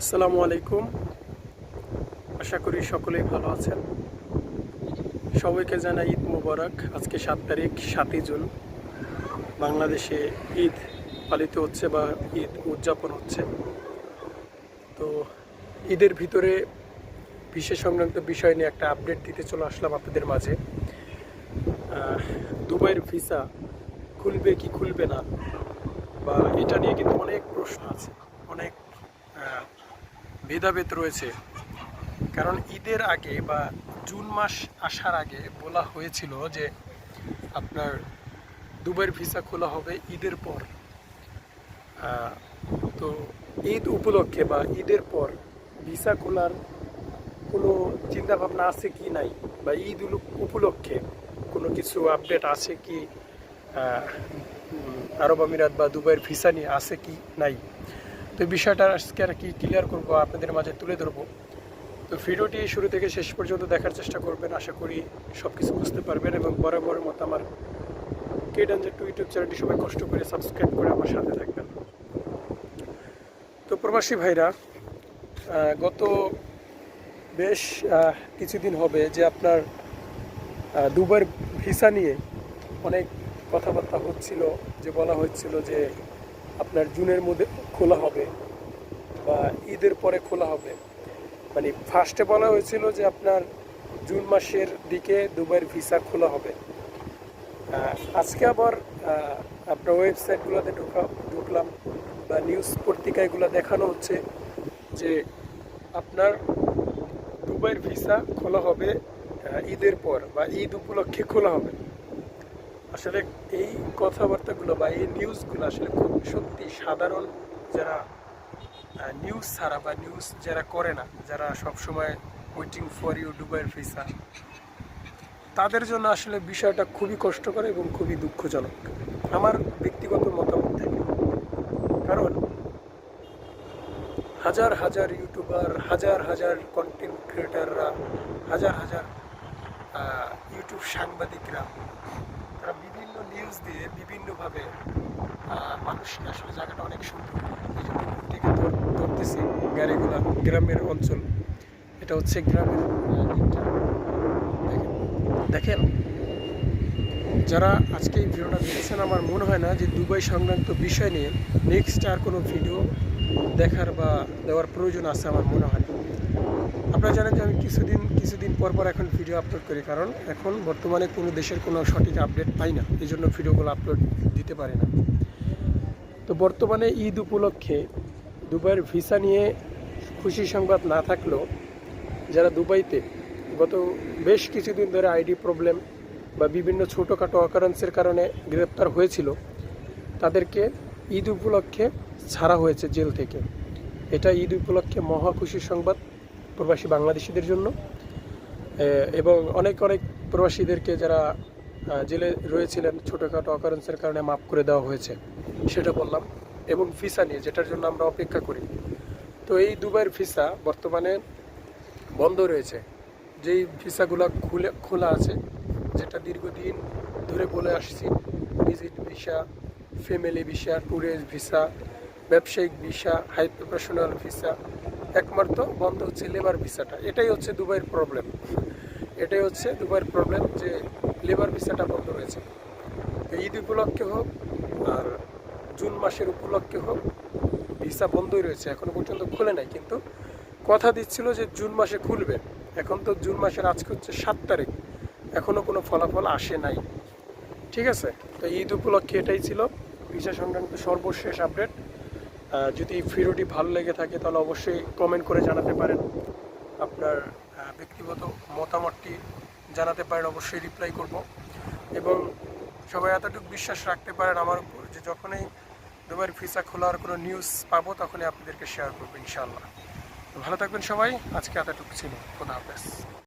আসসালামু আলাইকুম। আশা করি সকলেই ভালো আছেন। সবাইকে জানাই ঈদ মুবারক। আজকে সাত তারিখ, সাতই জুন। বাংলাদেশে ঈদ পালিত হচ্ছে বা ঈদ উদযাপন হচ্ছে। তো ঈদের ভিতরে বিশেষ সংক্রান্ত বিষয় নিয়ে একটা আপডেট দিতে চলে আসলাম আপনাদের মাঝে। দুবাইয়ের ভিসা খুলবে কি খুলবে না? বা এটা নিয়ে কিন্তু অনেক প্রশ্ন আছে, অনেক ভেদাভেদ রয়েছে। কারণ ঈদের আগে বা জুন মাস আসার আগে বলা হয়েছিল যে আপনার দুবাইয়ের ভিসা খোলা হবে ঈদের পর। তো ঈদ উপলক্ষে বা ঈদের পর ভিসা খোলার কোনো চিন্তাভাবনা আছে কি নাই? বা ঈদ উপলক্ষে কোনো কিছু আপডেট আছে কি? আরব আমিরাত বা দুবাইয়ের ভিসা নিয়ে আছে কি নাই? তো বিষয়টা আজকে আর কি ক্লিয়ার করব, আপনাদের মাঝে তুলে ধরবো। তো ভিডিওটি শুরু থেকে শেষ পর্যন্ত দেখার চেষ্টা করবেন, আশা করি সব কিছু বুঝতে পারবেন এবং বরাবর মতো আমার কে ডাঞ্জার টু ইউটিউব চ্যানেলটি সবাই কষ্ট করে সাবস্ক্রাইব করে আমার সাথে থাকবেন। তো প্রবাসী ভাইরা গত বেশ কিছুদিন হবে যে আপনার দুবার ভিসা নিয়ে অনেক কথাবার্তা হচ্ছিল, যে বলা হচ্ছিল যে আপনার জুনের মধ্যে খোলা হবে বা ঈদের পরে খোলা হবে। মানে ফার্স্টে বলা হয়েছিল যে আপনার জুন মাসের দিকে দুবাইয়ের ভিসা খোলা হবে। আজকে আবার আপনার ওয়েবসাইটগুলোতে ঢোকা, ঢুকলাম বা নিউজ পত্রিকাগুলো দেখানো হচ্ছে যে আপনার দুবাইয়ের ভিসা খোলা হবে ঈদের পর বা ঈদ উপলক্ষে খোলা হবে। আসলে এই কথাবার্তাগুলো বা এই নিউজগুলো আসলে খুব সত্যি সাধারণ যারা নিউজ ছাড়া বা নিউজ যারা করে না, যারা সবসময় ওয়েটিং ফর ইউ ডুবাইয়ের ভিসা তাদের জন্য আসলে বিষয়টা খুবই কষ্টকর এবং খুবই দুঃখজনক। আমার ব্যক্তিগত মতামত থেকে। কারণ হাজার হাজার ইউটিউবার হাজার হাজার কন্টেন্ট ক্রিয়েটাররা হাজার হাজার ইউটিউব সাংবাদিকরা নিউজ দিয়ে বিভিন্নভাবে মানুষ মানুষকে আসলে জায়গাটা অনেক সুন্দর এই জন্য ধরতেছি গাড়িগুলা গ্রামের অঞ্চল। এটা হচ্ছে গ্রামের দেখেন যারা আজকে এই ভিডিওটা দেখেছেন, আমার মনে হয় না যে দুবাই সংক্রান্ত বিষয় নিয়ে নেক্সট আর কোনো ভিডিও দেখার বা দেওয়ার প্রয়োজন আছে আমার মনে হয়। আপনারা জানেন যে আমি কিছুদিন কিছুদিন পর পর এখন ভিডিও আপলোড করি, কারণ এখন বর্তমানে কোনো দেশের কোনো সঠিক আপডেট পাই না, এই জন্য ভিডিওগুলো আপলোড দিতে পারি না। তো বর্তমানে ঈদ উপলক্ষে দুবাইয়ের ভিসা নিয়ে খুশি সংবাদ না থাকলেও যারা দুবাইতে গত বেশ কিছুদিন ধরে আইডি প্রবলেম বা বিভিন্ন ছোটোখাটো অকারেন্সের কারণে গ্রেপ্তার হয়েছিল, তাদেরকে ঈদ উপলক্ষে ছাড়া হয়েছে জেল থেকে। এটা ঈদ উপলক্ষে মহা খুশির সংবাদ প্রবাসী বাংলাদেশিদের জন্য। এবং অনেক অনেক প্রবাসীদেরকে যারা জেলে রয়েছিলেন ছোটোখাটো অকারেন্সের কারণে মাফ করে দেওয়া হয়েছে, সেটা বললাম। এবং ভিসা নিয়ে, যেটার জন্য আমরা অপেক্ষা করি। তো এই দুবাইয়ের ভিসা বর্তমানে বন্ধ রয়েছে। যেই ভিসাগুলো খুলে, খোলা আছে, যেটা দীর্ঘদিন ধরে বলে আসছি, visit visa, family visa, tourist visa ব্যবসায়িক ভিসা হাই প্রফেশনাল ভিসা একমাত্র বন্ধ হচ্ছে লেবার ভিসাটা এটাই হচ্ছে দুবাইয়ের প্রবলেম এটাই হচ্ছে দুবাইয়ের প্রবলেম যে লেবার ভিসাটা বন্ধ রয়েছে ঈদ উপলক্ষে হোক আর জুন মাসের উপলক্ষে হোক ভিসা বন্ধই রয়েছে, এখনও পর্যন্ত খুলে নাই। কিন্তু কথা দিচ্ছিল যে জুন মাসে খুলবে। এখন তো জুন মাসের আজকে হচ্ছে সাত তারিখ। এখনও কোনো ফলাফল আসে নাই। ঠিক আছে? তো ঈদ উপলক্ষে এটাই ছিল। ভিসা সংক্রান্ত সর্বশেষ আপডেট যদি ভিডিওটি ভালো লেগে থাকে, তাহলে অবশ্যই কমেন্ট করে জানাতে পারেন। আপনার ব্যক্তিগত মতামতটি জানাতে পারেন, অবশ্যই রিপ্লাই করব। এবং সবাই এতটুকু বিশ্বাস রাখতে পারেন আমার উপর, যে যখনই দুবার ভিসা খোলার কোনো নিউজ পাবো, তখনই আপনাদেরকে শেয়ার করব, ইনশাআল্লাহ। তো ভালো থাকবেন সবাই, আজকে এতটুকু ছিল। খোদা হাফেজ।